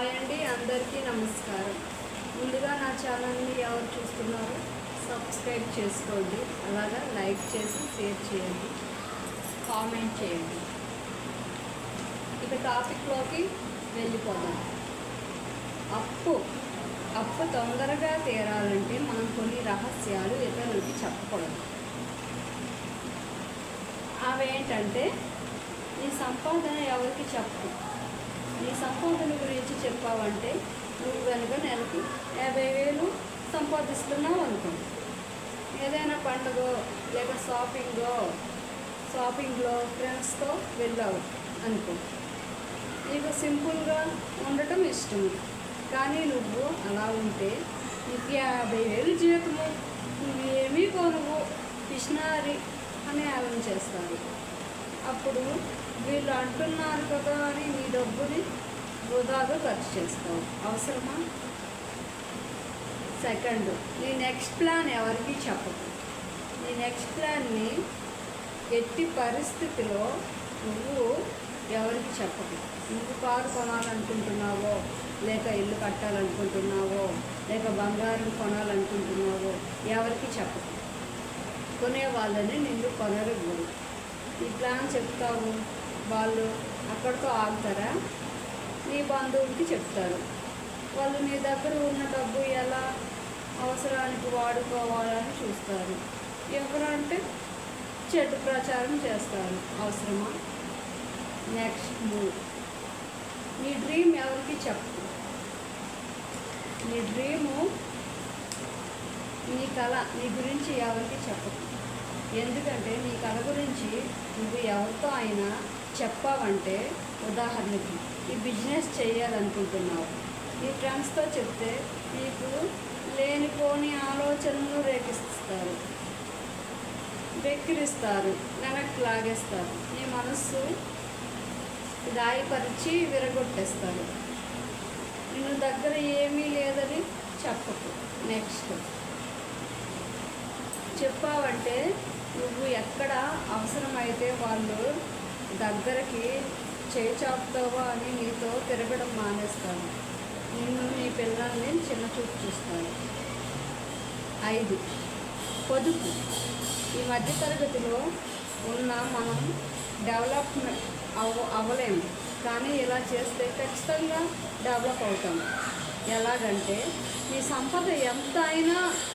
Hi అండి అందరికీ నమస్కారం. ముందుగా నా ఛానల్ని ఎవరు చూస్తున్నారో సబ్స్క్రైబ్ చేసుకోండి అలాగా లైక్ చేసి షేర్ చేయండి కామెంట్ చేయండి. ఇక టాపిక్లోకి వెళ్ళిపోదాం. అప్పు అప్పు తొందరగా తీరాలంటే మనం కొన్ని రహస్యాలు ఇతరులకి చెప్పకూడదు. అవేంటంటే నీ సంపాదన ఎవరికి చెప్పు? నీ సంపాదన చెప్పావంటే నువ్వు కనుక నెలకి యాభై వేలు సంపాదిస్తున్నావు అనుకో. ఏదైనా పండుగ లేక షాపింగో షాపింగ్లో ఫ్రెండ్స్తో వెళ్ళావు అనుకో. నీకు సింపుల్గా ఉండటం ఇష్టం. కానీ నువ్వు అలా ఉంటే నీకు యాభై వేలు జీతము. నువ్వు ఏమీ కొనువు. పిష్నారి అని ఆలం చేస్తారు అప్పుడు వీళ్ళు అంటున్నారు కదా అని నీ డబ్బుని వృధాగా ఖర్చు చేస్తావు. అవసరమా? సెకండ్. నీ నెక్స్ట్ ప్లాన్ ఎవరికి చెప్పకు. నీ నెక్స్ట్ ప్లాన్ని ఎట్టి పరిస్థితిలో నువ్వు ఎవరికి చెప్పకు. నువ్వు కారు కొనాలనుకుంటున్నావో లేక ఇల్లు కట్టాలనుకుంటున్నావో లేక బంగారం కొనాలనుకుంటున్నావో ఎవరికి చెప్పకు. కొనే వాళ్ళని నిన్ను కొనరు ఈ ప్లాన్ చెప్తావు. వాళ్ళు అక్కడితో ఆగుతారా? నీ బంధువులకి చెప్తారు. వాళ్ళు నీ దగ్గర ఉన్న డబ్బు ఎలా అవసరానికి వాడుకోవాలని చూస్తారు. ఎవరంటే చెడు ప్రచారం చేస్తారు. అవసరమా? Next move. నీ డ్రీమ్ ఎవరికి చెప్పు. నీ డ్రీము నీ కళ నీ గురించి ఎవరికి చెప్పకు ఎందుకంటే నీ కళ గురించి నువ్వు ఎవరితో అయినా చెప్పావంటే ఉదాహరణకి ఈ బిజినెస్ చేయాలనుకుంటున్నావు. నీ ఫ్రెండ్స్తో చెప్తే నీకు లేనిపోని ఆలోచనలు రేకిస్తారు వెక్కిరిస్తారు వెనక్కి లాగేస్తారు. నీ మనస్సు గాయపరిచి విరగొట్టేస్తారు. నిన్ను దగ్గర ఏమీ లేదని చెప్పకు. నెక్స్ట్. చెప్పావంటే నువ్వు ఎక్కడ అవసరమైతే వాళ్ళు దగ్గరికి చేచాపుతావా అని నీతో తిరగడం మానేస్తాను. నిన్ను నీ పిల్లల్ని చిన్న చూపు చూస్తాను. ఐదు. పొదుపు. ఈ మధ్య తరగతిలో ఉన్న మనం డెవలప్మెంట్ అవ అవ్వలేము. కానీ ఇలా చేస్తే ఖచ్చితంగా డెవలప్ అవుతాం. ఎలాగంటే మీ సంపద ఎంత అయినా